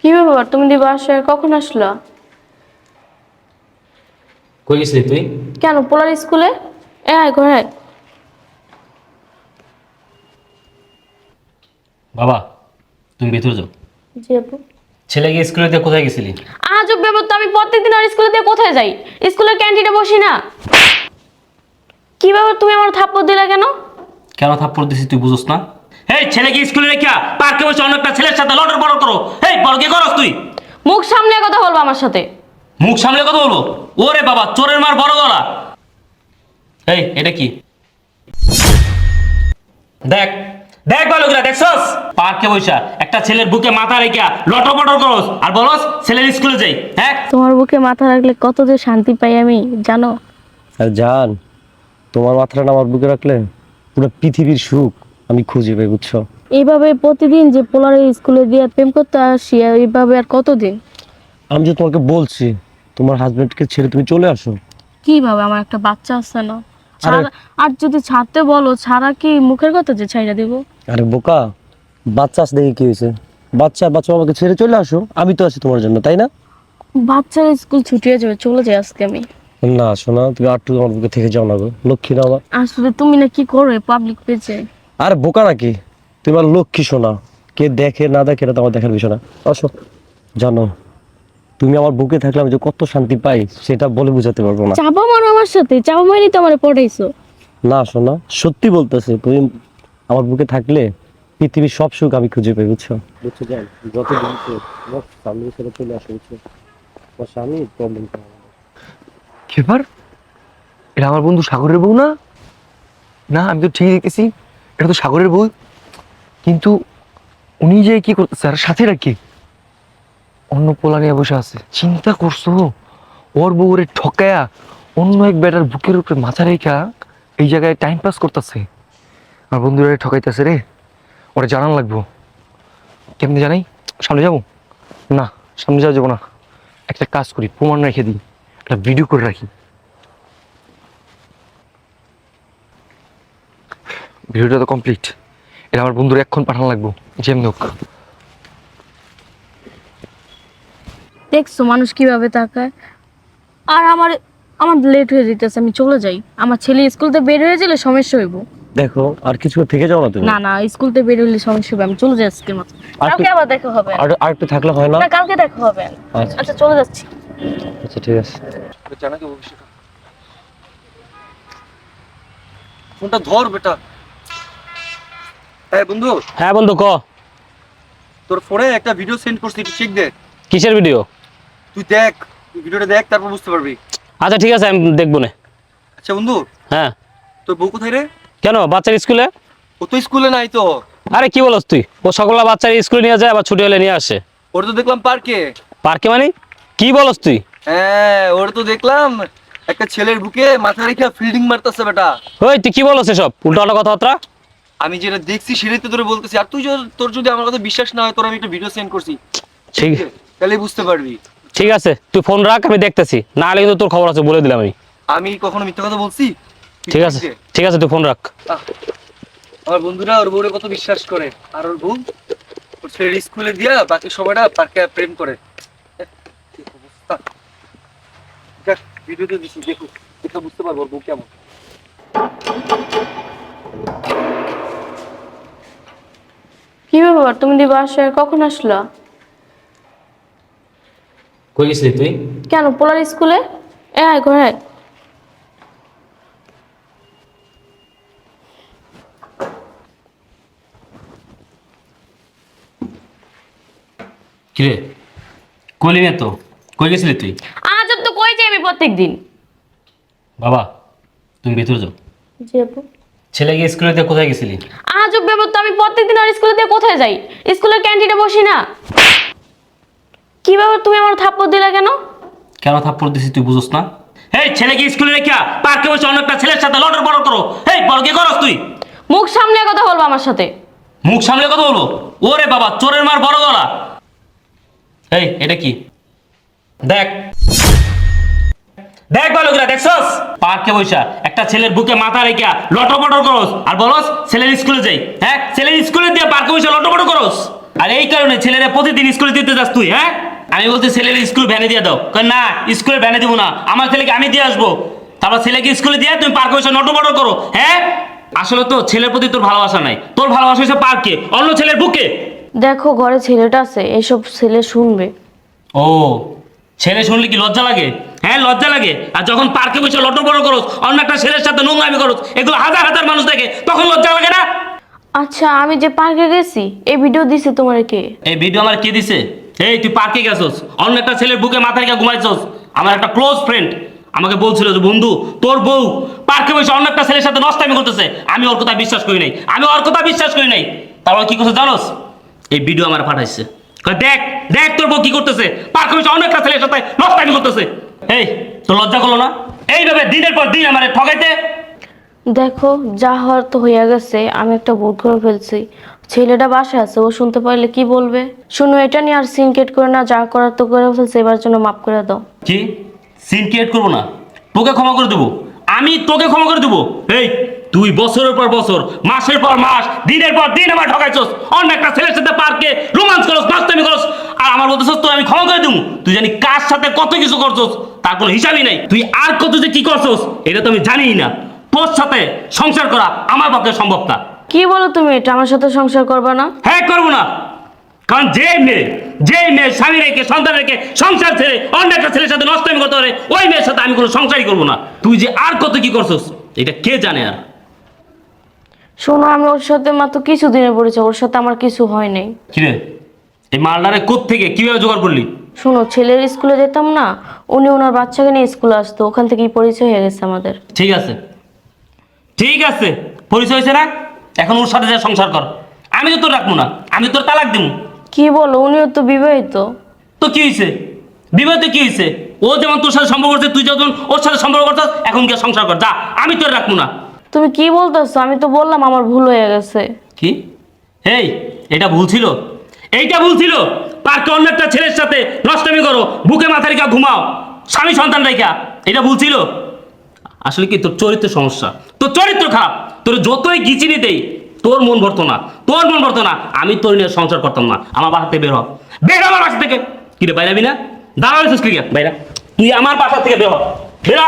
কি ব্যাপার? তুমি দি বাসায় কখন আসলা? কই গেছিলি তুই? কেন পোলার স্কুলে? এ আয় ঘরে আয়। বাবা তুমি ভেতরে যাও। জি আপু। ছেলে গিয়ে স্কুলে দিয়ে কোথায় গেছিলি? আজব ব্যাপার তো আমি প্রত্যেকদিন আর স্কুলে দিয়ে কোথায় যাই? স্কুলের ক্যান্টিনে বসি না। কি ব্যাপার তুমি আমার থাপ্পড় দিলা কেন? কেন থাপ্পড় দিছিস তুই বুঝোস না? এই ছেলে গিয়ে স্কুলে রেখা পার্কে বসে অন্য একটা ছেলের সাথে করো। এই কি করস তুই? মুখ সামনে কথা বলব আমার সাথে। মুখ সামলে কথা বলব? ওরে বাবা চোরের মার বড় গলা। এই এটা কি? দেখ দেখ বালকরা দেখছস? পার্কে বসা একটা ছেলের বুকে মাথা রেখা লটর বটর করস। আর বলস ছেলের স্কুলে যাই হ্যাঁ? তোমার বুকে মাথা রাখলে কত যে শান্তি পাই আমি জানো? আর জান তোমার মাথাটা আমার বুকে রাখলে পুরো পৃথিবীর সুখ আমি খুঁজে পাই বুঝছ? এইভাবে প্রতিদিন যে পোলার স্কুলে দিয়ে প্রেম করতে আসি আর এইভাবে আর কতদিন? আমি যে তোমাকে বলছি তোমার হাজবেন্ডকে ছেড়ে তুমি চলে আসো। কীভাবে? আমার একটা বাচ্চা আছে না। ছাড়া- আর যদি ছাড়তে বলো ছাড়া কি মুখের কথা যে ছাইড়া দেবো? আরে বোকা বাচ্চা আছে দেখে কি হয়েছে। বাচ্চা বাচ্চা আমাকে ছেড়ে চলে আসো আমি তো আছি তোমার জন্য তাই না? বাচ্চার স্কুল ছুটি হয়ে যাবে চলে যাই আজকে আমি। না শোনা তুমি একটু আমার বুকে থেকে যাও না গো লক্ষ্মী না আমার। আসলে তুমি না কি করো পাবলিক পেজে আরে বোকা নাকি? তুমি আমার লক্ষ্মী শোনা কে দেখে না দেখে এটা তো আমার দেখার বিষয় না। আসো জানো তুমি আমার বুকে থাকলে আমি যে কত শান্তি পাই সেটা বলে বুঝাতে পারব না। চাপা মারো আমার সাথে চাপা মারি তো আমার পড়াইছো। না শোনা সত্যি বলতেছে তুমি আমার বুকে থাকলে পৃথিবীর সব সুখ আমি খুঁজে পাই বুঝছ? বুঝছ জান যত দিনছে তোমার স্বামীর সাথে চলে আসো বুঝছ? তোমার স্বামী প্রবলেম খেপার এটা আমার বন্ধু সাগরের বউ না? না আমি তো ঠিকই দেখতেছি এটা তো সাগরের বউ। কিন্তু উনি যে কি করতেছে আর সাথে রাখি অন্য পোলা নিয়ে বসে আছে। চিন্তা করছ? ওর বউ ওরে ঠকায়া অন্য এক বেটার বুকের উপরে মাথা রেখা এই জায়গায় টাইম পাস করতেছে। আমার বন্ধুরা ঠকাইতেছে রে। ওরা জানান লাগবো। কেমনি জানাই? সামনে যাব? না, সামনে যাওয়া যাব না। একটা কাজ করি, প্রমাণ রেখে দিই। একটা ভিডিও করে রাখি। ভিডিওটা তো কমপ্লিট এটা আমার বন্ধুর এক্ষণ পাঠানো লাগবো যেমনি হোক। দেখছ মানুষ কীভাবে তাকায়? আর আমার আমার লেট হয়ে যেতেছে আমি চলে যাই। আমার ছেলে স্কুল থেকে বের হয়ে গেলে সমস্যা হইব। দেখো আর কিছু থেকে যাও না তুমি? না না স্কুল থেকে বের হইলে সমস্যা হবে আমি চলে যাই আজকের মতো। আর কালকে কি- আবার দেখা হবে। আর আর একটু থাকলে হয় না? না কালকে দেখা হবে। আচ্ছা। আচ্ছা চলে যাচ্ছি। আচ্ছা ঠিক আছে। ফোনটা ধর বেটা। হ্যাঁ বন্ধু। হ্যাঁ বন্ধু ক। তোর ফোনে একটা ভিডিও সেন্ড করছি একটু চেক দে। কিসের ভিডিও তুই দেখ ভিডিওটা দেখ তারপর বুঝতে পারবি। আচ্ছা ঠিক আছে আমি দেখব না। আচ্ছা বন্ধু। হ্যাঁ। তোর বউ কোথায় রে? কেন বাচ্চার স্কুলে? ও তো স্কুলে নাই তো। আরে কি বলস তুই? ও সকলা বাচ্চার স্কুলে নিয়ে যায় আবার ছুটি হলে নিয়ে আসে। ওর তো দেখলাম পার্কে। পার্কে মানে? কি বলস তুই? হ্যাঁ ওর তো দেখলাম একটা ছেলের বুকে মাথা রেখে ফিল্ডিং মারতেছে বেটা। ওই তুই কি বলস এসব? উল্টা উল্টা কথাবার্তা? আমি যেটা দেখছি সেটাই তো তোরে বলতেছি। আর তুই তোর যদি আমার কথা বিশ্বাস না হয় তোর আমি একটা ভিডিও সেন্ড করছি। ঠিক। আছে? তাহলে বুঝতে পারবি। ঠিক আছে তুই ফোন রাখ আমি দেখতেছি। না হলে কিন্তু তোর খবর আছে বলে দিলাম আমি। আমি কখনো মিথ্যা কথা বলছি? ঠিক আছে ঠিক আছে। তুই ফোন রাখ। আমার বন্ধুরা ওর বউরে কত বিশ্বাস করে। আর ওর বউ ওর ছেলের স্কুলে দিয়া বাকি সময়টা পার্কে প্রেম করে। ভিডিওতে দিছি দেখো দেখে বুঝতে পারব ওর বউ কেমন। ব্যাপার তুমি দি বাসায় কখন আসলা? কই গেছিলি তুই? কেন পোলার স্কুলে? এ আয় ঘরে আয়। কিরে? কইলি না তো? কই গেছিলি তুই? আজব তো কই যাই আমি প্রত্যেক দিন বাবা তুমি ভেতরে যাও। জি আপু স্কুলে দিয়ে কোথায় গেছিলি? আজব ব্যাপার তো আমি প্রত্যেকদিন আর স্কুলে দিয়ে কোথায় যাই? স্কুলের ক্যান্টিনে বসি না। কি ব্যাপার তুমি আমার থাপ্পড় দিলা কেন? কেন থাপ্পড় দিছিস তুই বুঝোস না? এই ছেলে গিয়ে স্কুলে রেখা পার্কে বসে অন্য একটা ছেলের সাথে লটর বড় করো। এই বড় কি করস তুই? মুখ সামনে কথা বলব আমার সাথে। মুখ সামলে কথা বলব? ওরে বাবা চোরের মার বড় গলা। এই এটা কি? দেখ। দেখ বালকরা দেখছস? পার্কে বইসা একটা ছেলের বুকে মাথা রেখা লটর পটর করস। আর বলস ছেলের স্কুলে যাই হ্যাঁ? ছেলের স্কুলে দিয়ে পার্কে বইসা লটর পটর করস। আর এই কারণে ছেলেরা প্রতিদিন স্কুলে দিতে যাস তুই হ্যাঁ? আমি বলছি ছেলের স্কুল ভ্যানে দিয়ে দাও। কয় না স্কুলে ভ্যানে দিব না। আমার ছেলেকে আমি দিয়ে আসব। তারপর ছেলেকে স্কুলে দিয়ে তুমি পার্কে বসে নটো বটো করো হ্যাঁ? আসলে তো ছেলের প্রতি তোর ভালোবাসা নাই। তোর ভালোবাসা হচ্ছে পার্কে অন্য ছেলের বুকে। দেখো ঘরে ছেলেটা আছে এইসব ছেলে শুনবে। ও ছেলে শুনলে কি লজ্জা লাগে? হ্যাঁ লজ্জা লাগে। আর যখন পার্কে বসে লটো বড় করোস অন্য একটা ছেলের সাথে নোংরামি করোস এগুলো হাজার হাজার মানুষ দেখে তখন লজ্জা লাগে না? আচ্ছা আমি যে পার্কে গেছি এই ভিডিও দিছে তোমার কে? এই ভিডিও আমার কে দিছে? এই তুই পার্কে গেছস অন্য একটা ছেলের বুকে মাথা রেখে ঘুমাইছস। আমার একটা ক্লোজ ফ্রেন্ড আমাকে বলছিল যে বন্ধু তোর বউ পার্কে বসে অন্য একটা ছেলের সাথে নষ্টামি করতেছে। আমি ওর কথা বিশ্বাস করি নাই। আমি ওর কথা বিশ্বাস করি নাই। তারপর কি করছে জানোস? এই ভিডিও আমার পাঠাইছে। দেখ দেখ তোর বউ কি করতেছে। পার্কে বসে অন্য একটা ছেলের সাথে নষ্টামি করতেছে। এই তোর লজ্জা করল না? এইভাবে দিনের পর দিন আমার ঠকাইতে? দেখো যা হওয়ার তো হইয়া গেছে আমি একটা ভুল করে ফেলছি। ছেলেটা বাসায় আছে ও শুনতে পারলে কি বলবে? শুনো এটা নিয়ে আর সিনকেট করে না যা করার তো করে ফেলছে এবার জন্য মাফ করে দাও। কি? সিন ক্রিয়েট করব না? তোকে ক্ষমা করে দেবো? আমি তোকে ক্ষমা করে দেবো? এই তুই বছরের পর বছর মাসের পর মাস দিনের পর দিন আমার ঠকাইছস। অন্য একটা ছেলের সাথে পার্কে রোমান্স করস নাস্তামি করস। আর আমার বলতেছস তুই আমি ক্ষমা করে দেবো তুই জানি কার সাথে কত কিছু করছস? তার কোনো হিসাবই নাই। তুই আর কত যে কি করছস এটা তো আমি জানিই না। তোর সাথে সংসার করা আমার পক্ষে সম্ভব না। কি বলো তুমি এটা আমার সাথে সংসার করবে না? হ্যাঁ করব না। কারণ যে মেয়ে যে মেয়ে স্বামী রেখে সন্তান রেখে সংসার ছেড়ে অন্য একটা ছেলের সাথে নষ্টামি করতে পারে ওই মেয়ের সাথে আমি কোনো সংসারই করব না। তুই যে আর কত কি করছস এটা কে জানে আর? শোনো আমি ওর সাথে মাত্র কিছু দিনের পরিচয় ওর সাথে আমার কিছু হয় নাই। কিরে? এই মালদারে কোথ থেকে কীভাবে জোগাড় করলি? শোনো ছেলের স্কুলে যেতাম না উনি ওনার বাচ্চাকে নিয়ে স্কুলে আসতো ওখান থেকেই পরিচয় হয়ে গেছে আমাদের। ঠিক আছে। ঠিক আছে পরিচয় হয়েছে না? এখন ওর সাথে যা সংসার কর। আমি তো তোর রাখব না আমি তোর তালাক দিব কি বলো উনিও তো বিবাহিত। তো কি হয়েছে? বিবাহতে কি হয়েছে? ও যেমন তোর সাথে সম্পর্ক করছে তুই যখন ওর সাথে সম্পর্ক করছিস এখন গিয়ে সংসার কর যা আমি তোর রাখব না। তুমি কি বলতেছো? আমি তো বললাম আমার ভুল হয়ে গেছে। কি? এই এটা ভুল ছিল। এইটা ভুল ছিল। পার্কে অন্য একটা ছেলের সাথে নষ্টামি করো, বুকে মাথা রেখা ঘুমাও। স্বামী সন্তান রেখা, এটা ভুল ছিল? আসলে কি, তোর চরিত্র সমস্যা। তোর চরিত্র খারাপ। তোর যতই গিচিনি দেই, তোর মন ভরতো না। তোর মন ভরতো না, আমি তোর নিয়ে সংসার করতাম না। আমার বাসা থেকে বের হ। বের আমার বাসা থেকে। কি রে বাইরাবি না? দাঁড়াবি ক্রিকেট বাইরা। তুই আমার বাসা থেকে বের হ। বের।